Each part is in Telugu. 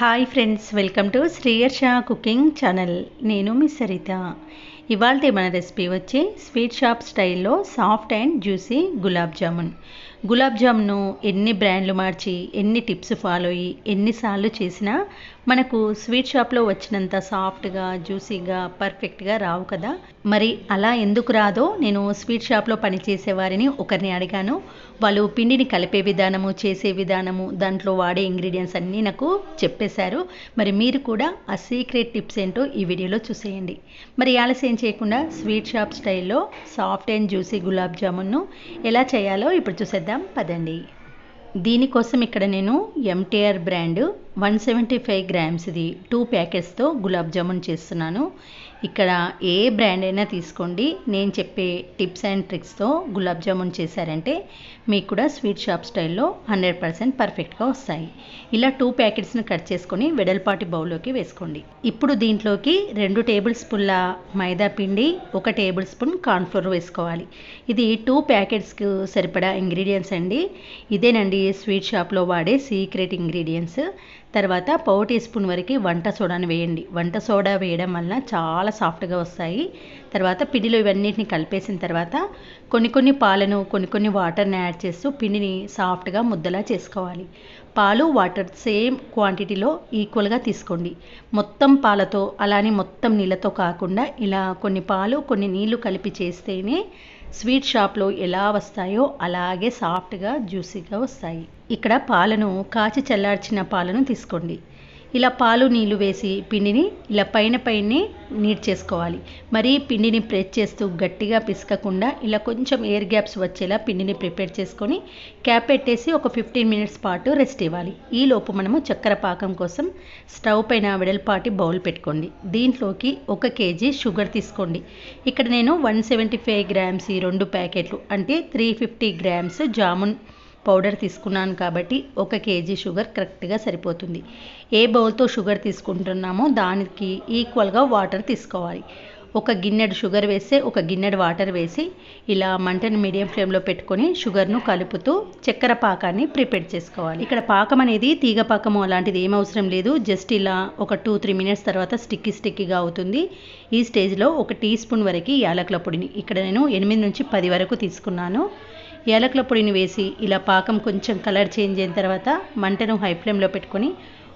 Hi friends welcome to Sriyarsha cooking channel నేను మీ సరిత. ఇవాళ మన రెసిపీ వచ్చి స్వీట్ షాప్ స్టైల్లో soft and juicy gulab jamun. Gulab jamun ఎన్ని బ్రాండ్లు మార్చి ఎన్ని టిప్స్ ఫాలో అయ్యి ఎన్నిసార్లు చేసినా మనకు స్వీట్ షాప్లో వచ్చినంత సాఫ్ట్గా జ్యూసీగా పర్ఫెక్ట్గా రావు కదా? మరి అలా ఎందుకు రాదో నేను స్వీట్ షాప్లో పనిచేసే వారిని ఒకరిని అడిగాను. వాళ్ళు పిండిని కలిపే విధానము చేసే విధానము దాంట్లో వాడే ఇంగ్రీడియంట్స్ అన్నీ నాకు చెప్పేశారు. మరి మీరు కూడా ఆ సీక్రెట్ టిప్స్ ఏంటో ఈ వీడియోలో చూసేయండి. మరి ఆలస్యం చేయకుండా స్వీట్ షాప్ స్టైల్లో సాఫ్ట్ అండ్ జ్యూసీ గులాబ్ జామున్ను ఎలా చేయాలో ఇప్పుడు చూసేద్దాం పదండి. దీనికోసం ఇక్కడ నేను MTR brand one seventy five గ్రామ్స్ది two ప్యాకెట్స్తో గులాబ్ జామున్ చేస్తున్నాను. ఇక్కడ ఏ బ్రాండ్ అయినా తీసుకోండి. నేను చెప్పే టిప్స్ అండ్ ట్రిక్స్తో గులాబ్ జామున్ చేశారంటే మీకు కూడా స్వీట్ షాప్ స్టైల్లో హండ్రెడ్ పర్సెంట్ పర్ఫెక్ట్గా వస్తాయి. ఇలా టూ ప్యాకెట్స్ని కట్ చేసుకొని వెడల్పాటి బౌల్లోకి వేసుకోండి. ఇప్పుడు దీంట్లోకి రెండు టేబుల్ స్పూన్ల మైదా పిండి ఒక టేబుల్ స్పూన్ కార్న్ఫ్లోర్ వేసుకోవాలి. ఇది టూ ప్యాకెట్స్కి సరిపడా ఇంగ్రీడియంట్స్ అండి. ఇదేనండి స్వీట్ షాప్లో వాడే సీక్రెట్ ఇంగ్రీడియంట్స్ తర్వాత పావు టీ స్పూన్ వరకు వంట సోడాని వేయండి. వంట సోడా వేయడం వలన చాలా సాఫ్ట్గా వస్తాయి. తర్వాత పిండిలో ఇవన్నిటిని కలిపేసిన తర్వాత కొన్ని కొన్ని పాలను కొన్ని కొన్ని వాటర్ని యాడ్ చేస్తూ పిండిని సాఫ్ట్గా ముద్దలా చేసుకోవాలి. పాలు వాటర్ సేమ్ క్వాంటిటీలో ఈక్వల్గా తీసుకోండి. మొత్తం పాలతో అలానే మొత్తం నీళ్ళతో కాకుండా ఇలా కొన్ని పాలు కొన్ని నీళ్ళు కలిపి చేస్తేనే స్వీట్ షాప్లో ఎలా వస్తాయో అలాగే సాఫ్ట్గా జ్యూసీగా వస్తాయి. ఇక్కడ పాలను కాచి చల్లార్చిన పాలను తీసుకోండి. ఇలా పాలు నీళ్ళు వేసి పిండిని ఇలా పైన పైన నీట్ చేసుకోవాలి. మరీ పిండిని ప్రెస్ చేస్తూ గట్టిగా పిసకకుండా ఇలా కొంచెం ఎయిర్ గ్యాప్స్ వచ్చేలా పిండిని ప్రిపేర్ చేసుకొని క్యాప్ పెట్టేసి ఒక ఫిఫ్టీన్ మినిట్స్ పాటు రెస్ట్ ఇవ్వాలి. ఈ లోపు మనము చక్కెర పాకం కోసం స్టవ్ పైన వెడల్పాటి బౌల్ పెట్టుకోండి. దీంట్లోకి ఒక కేజీ షుగర్ తీసుకోండి. ఇక్కడ నేను వన్ సెవెంటీ ఫైవ్ గ్రామ్స్ ఈ రెండు ప్యాకెట్లు అంటే three fifty grams jamun powder తీసుకున్నాను కాబట్టి ఒక కేజీ షుగర్ కరెక్ట్గా సరిపోతుంది. ఏ బౌల్తో షుగర్ తీసుకుంటున్నామో దానికి ఈక్వల్గా వాటర్ తీసుకోవాలి. ఒక గిన్నెడు షుగర్ వేస్తే ఒక గిన్నెడు వాటర్ వేసి ఇలా మంటను మీడియం ఫ్లేమ్లో పెట్టుకొని షుగర్ను కలుపుతూ చక్కెర పాకాన్ని ప్రిపేర్ చేసుకోవాలి. ఇక్కడ పాకం అనేది తీగ పాకము అలాంటిది ఏం అవసరం లేదు. జస్ట్ ఇలా ఒక టూ త్రీ మినిట్స్ తర్వాత స్టిక్కీ స్టిక్కీగా అవుతుంది. ఈ స్టేజ్లో ఒక టీ స్పూన్ వరకు యాలకుల పొడిని ఇక్కడ నేను ఎనిమిది నుంచి పది వరకు తీసుకున్నాను. యాలకుల పొడిని వేసి ఇలా పాకం కొంచెం కలర్ చేంజ్ అయిన తర్వాత మంటను హై ఫ్లేమ్లో పెట్టుకొని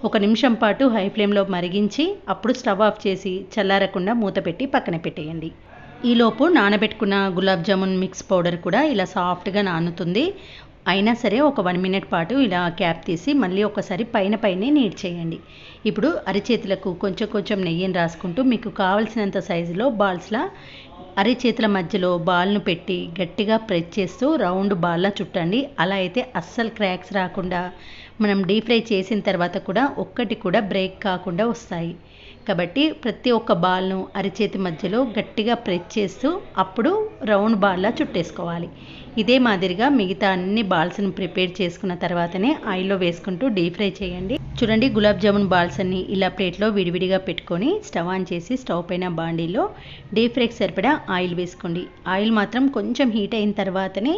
ఒక నిమిషం పాటు హై ఫ్లేమ్లో మరిగించి అప్పుడు స్టవ్ ఆఫ్ చేసి చల్లారకుండా మూత పెట్టి పక్కన పెట్టేయండి. ఈలోపు నానబెట్టుకున్న గులాబ్ జామున్ మిక్స్ పౌడర్ కూడా ఇలా సాఫ్ట్గా నానుతుంది. అయినా సరే ఒక వన్ మినిట్ పాటు ఇలా క్యాప్ తీసి మళ్ళీ ఒకసారి పైన పైనే నీట్ చేయండి. ఇప్పుడు అరిచేతులకు కొంచెం కొంచెం నెయ్యిని రాసుకుంటూ మీకు కావలసినంత సైజులో బాల్స్లా అరిచేతుల మధ్యలో బాల్ను పెట్టి గట్టిగా ప్రెస్ చేస్తూ రౌండ్ బాల్లా చుట్టండి. అలా అయితే అస్సలు క్రాక్స్ రాకుండా మనం డీప్ ఫ్రై చేసిన తర్వాత కూడా ఒక్కటి కూడా బ్రేక్ కాకుండా వస్తాయి. కాబట్టి ప్రతి ఒక్క బాల్ను అరిచేతి మధ్యలో గట్టిగా ప్రెస్ చేస్తూ అప్పుడు రౌండ్ బాల్లా చుట్టేసుకోవాలి. ఇదే మాదిరిగా మిగతా అన్ని బాల్స్ని ప్రిపేర్ చేసుకున్న తర్వాతనే ఆయిల్లో వేసుకుంటూ డీప్ ఫ్రై చేయండి. చూడండి గులాబ్ జామున్ బాల్స్ అన్ని ఇలా ప్లేట్లో విడివిడిగా పెట్టుకొని స్టవ్ ఆన్ చేసి స్టవ్ పైన బాండీలో డీప్ ఫ్రైకి సరిపడా ఆయిల్ వేసుకోండి. ఆయిల్ మాత్రం కొంచెం హీట్ అయిన తర్వాతనే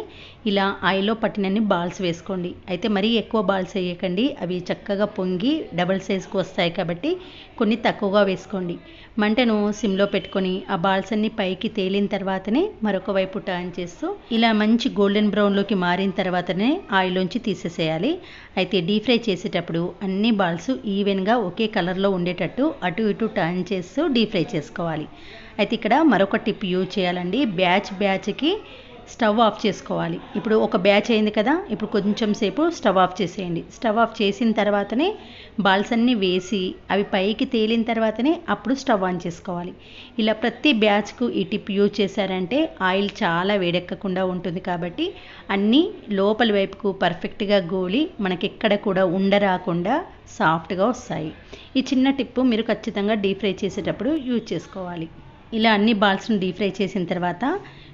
ఇలా ఆయిల్లో పట్టినన్ని బాల్స్ వేసుకోండి. అయితే మరీ ఎక్కువ బాల్స్ వేయకండి. అవి చక్కగా పొంగి డబల్ సైజ్కి వస్తాయి కాబట్టి కొన్ని తక్కువగా వేసుకోండి. మంటను సిమ్లో పెట్టుకొని ఆ బాల్స్ అన్ని పైకి తేలిన తర్వాతనే మరొక వైపు టర్న్ చేస్తూ ఇలా మంచి గోల్డెన్ బ్రౌన్లోకి మారిన తర్వాతనే ఆయిల్లోంచి తీసేసేయాలి. అయితే డీప్ ఫ్రై చేసేటప్పుడు అన్ని బాల్స్ ఈవెన్గా ఒకే కలర్లో ఉండేటట్టు అటు ఇటు టర్న్ చేస్తూ డీప్ ఫ్రై చేసుకోవాలి. అయితే ఇక్కడ మరొక టిప్ యూజ్ చేయాలండి. బ్యాచ్ బ్యాచ్కి స్టవ్ ఆఫ్ చేసుకోవాలి. ఇప్పుడు ఒక బ్యాచ్ అయింది కదా ఇప్పుడు కొంచెం సేపు స్టవ్ ఆఫ్ చేసేయండి. స్టవ్ ఆఫ్ చేసిన తర్వాతనే బాల్స్ అన్నీ వేసి అవి పైకి తేలిన తర్వాతనే అప్పుడు స్టవ్ ఆన్ చేసుకోవాలి. ఇలా ప్రతి బ్యాచ్కు ఈ టిప్ యూజ్ చేశారంటే ఆయిల్ చాలా వేడెక్కకుండా ఉంటుంది కాబట్టి అన్నీ లోపలి వైపుకు పర్ఫెక్ట్గా గోలి మనకి ఎక్కడ కూడా ఉండరాకుండా సాఫ్ట్గా వస్తాయి. ఈ చిన్న టిప్పు మీరు ఖచ్చితంగా డీప్ ఫ్రై చేసేటప్పుడు యూజ్ చేసుకోవాలి. ఇలా అన్ని బాల్స్ని డీప్ ఫ్రై చేసిన తర్వాత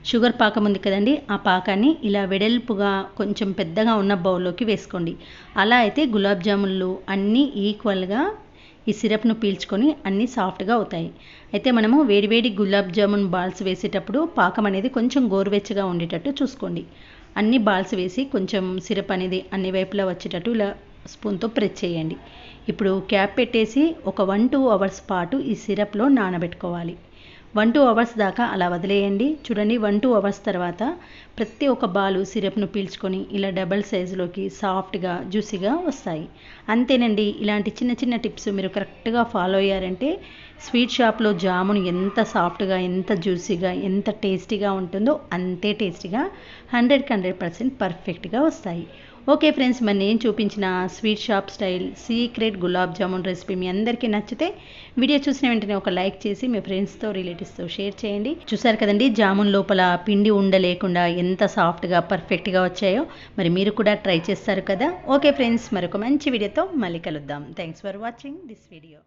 షుగర్ పాకం ఉంది కదండి ఆ పాకాన్ని ఇలా వెడల్పుగా కొంచెం పెద్దగా ఉన్న బౌల్లోకి వేసుకోండి. అలా అయితే గులాబ్ జామున్లు అన్నీ ఈక్వల్గా ఈ సిరప్ను పీల్చుకొని అన్నీ సాఫ్ట్గా అవుతాయి. అయితే మనము వేడివేడి గులాబ్ జామున్ బాల్స్ వేసేటప్పుడు పాకం అనేది కొంచెం గోరువెచ్చగా ఉండేటట్టు చూసుకోండి. అన్ని బాల్స్ వేసి కొంచెం సిరప్ అనేది అన్ని వైపులా వచ్చేటట్టు ఇలా స్పూన్తో ప్రెస్ చేయండి. ఇప్పుడు క్యాప్ పెట్టేసి ఒక వన్ టూ అవర్స్ పాటు ఈ సిరప్లో నానబెట్టుకోవాలి. వన్ టూ అవర్స్ దాకా అలా వదిలేయండి. చూడండి వన్ టూ అవర్స్ తర్వాత ప్రతి ఒక్క బాలు సిరప్ను పీల్చుకొని ఇలా డబల్ సైజులోకి సాఫ్ట్గా జ్యూసీగా వస్తాయి. అంతేనండి. ఇలాంటి చిన్న చిన్న టిప్స్ మీరు కరెక్ట్గా ఫాలో అయ్యారంటే స్వీట్ షాప్లో జామున్ ఎంత సాఫ్ట్గా ఎంత జ్యూసీగా ఎంత టేస్టీగా ఉంటుందో అంతే టేస్టీగా హండ్రెడ్కి హండ్రెడ్ పర్సెంట్ పర్ఫెక్ట్గా వస్తాయి. ఓకే ఫ్రెండ్స్ మరి నేను చూపించిన sweet shop style secret gulab jamun recipe మీ అందరికీ నచ్చితే వీడియో చూసిన వెంటనే ఒక లైక్ చేసి మీ ఫ్రెండ్స్తో రిలేటివ్స్తో షేర్ చేయండి. చూసారు కదండి జామున్ లోపల పిండి ఉండలేకుండా ఎంత సాఫ్ట్గా పర్ఫెక్ట్గా వచ్చాయో మరి మీరు కూడా ట్రై చేస్తారు కదా. ఓకే ఫ్రెండ్స్ మరొక మంచి వీడియోతో మళ్ళీ కలుద్దాం. Thanks for watching this video.